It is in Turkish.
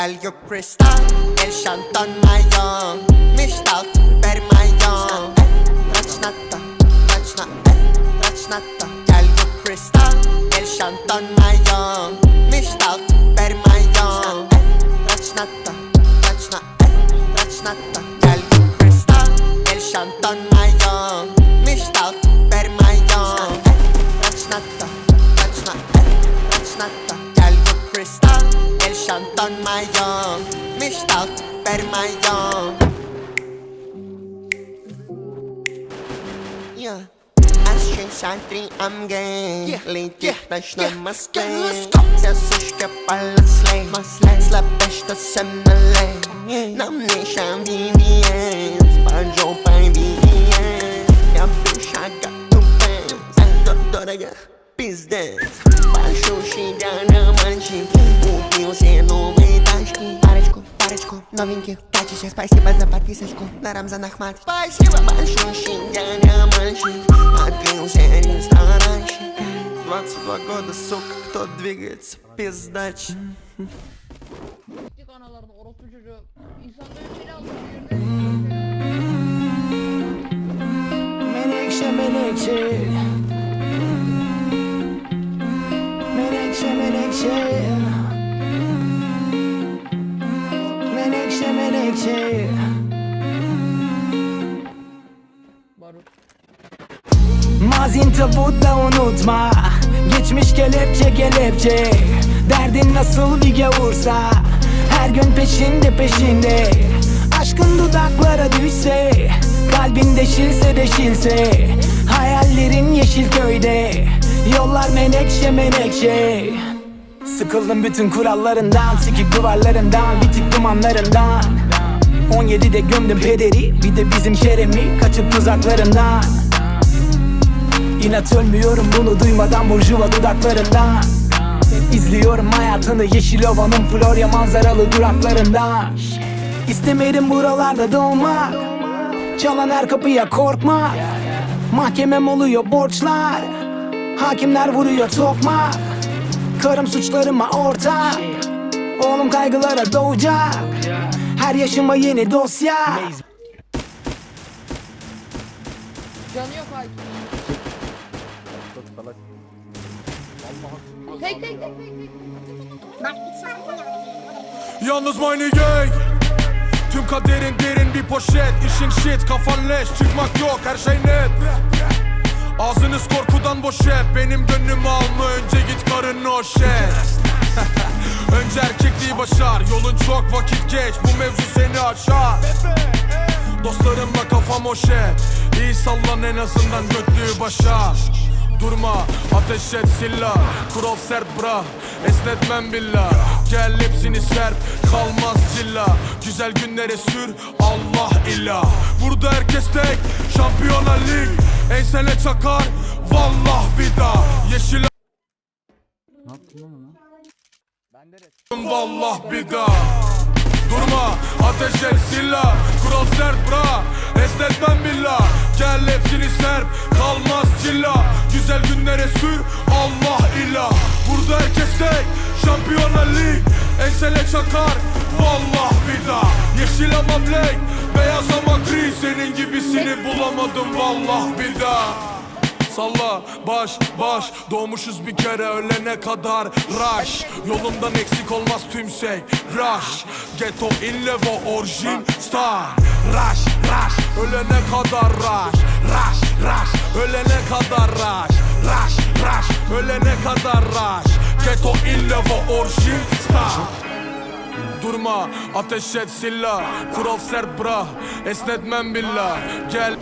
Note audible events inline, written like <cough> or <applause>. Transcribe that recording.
Gel gök kristal El shantan mayon Mishtal per mayon. Rachnata Rachna Rachnata. Gel gök kristal El shantan mayon Mishtal per mayon. Rachnata Rachna Rachnata. Gel gök kristal El shantan El shantan mayon Mishtal per mayon Yeah. Aşkın şantri am gay Lejtje taşna maske Се също паласлей Слабеща съм налей Нам не шам вивиен Спанжо пай вивиен Я биша гатупен Дорога пиздец Baixo xingando шуши для романщики Купился новый тачки. Парочку, парочку новеньких пачечек Спасибо за подписочку на Рамзан Ахмат. Спасибо большущий для романщик Открылся ресторанчик. 22 года, сука, кто двигается пиздач. Kanaların Menekşe menekşe Barut. Mazin tabutta unutma. Geçmiş kelepçe kelepçe Derdin nasıl bir gavursa. Her gün peşinde peşinde. Aşkın dudaklara düşse Kalbin deşilse deşilse Hayallerin yeşil köyde Yollar menekşe menekşe. Sıkıldım bütün kurallarından Sikik duvarlarından Bitik dumanlarından 17'de gömdüm pederi. Bir de bizim Kerem'i Kaçıp tuzaklarından. İnat ölmüyorum bunu duymadan burjuva dudaklarından. İzliyorum hayatını yeşil ovanın Florya manzaralı duraklarından. İstemedim buralarda doğmak Çalan her kapıya korkma Mahkemem oluyor borçlar Hakimler vuruyor tokmak. Karım suçlarıma ortak Oğlum kaygılara doğacak Her yaşıma yeni dosya. Canı yok. Tek tek tek tek tek. Yalnız money gang Tüm kaderin derin bir poşet. İşin shit kafan leş. Çıkmak yok her şey net. Ağzınız korkudan boş hep Benim gönlümü alma önce git karınla o şes <laughs> Önce erkekliği başar. Yolun çok vakit geç Bu mevzu seni açar. Dostlarımla kafam hoş hep İyi sallan en azından götlüğü başar Durma ateş et silla. Kural sert bra Esnetmem billah. Gel hepsini serp Kalmaz cilla. Güzel günlere sür Allah illa. Burada herkes tek Şampiyona lig. Ensene çakar Vallah daha Yeşil Vallah bir daha Durma ateş et silla. Kural sert bra Esnetmem billah Gel hepsini serp Kalmaz cilla. Güzel günlere sür Allah illa. Burada herkes tek Şampiyona lig. Ensele çakar Vallah daha. Yeşil ama black Beyaz ama gri. Senin gibisini bulamadım Vallah bir daha Salla. Baş baş. Doğmuşuz bir kere ölene kadar Rush. Yolumdan eksik olmaz tümsek Rush. Ghetto in levo orijin star. Rush rush. Ölene kadar rush. Rush rush. Ölene kadar rush. Rush rush. Ölene kadar rush. Ghetto in levo orijin star. Durma ateş et silla. Kural sert bra Esnetmem billah. Gel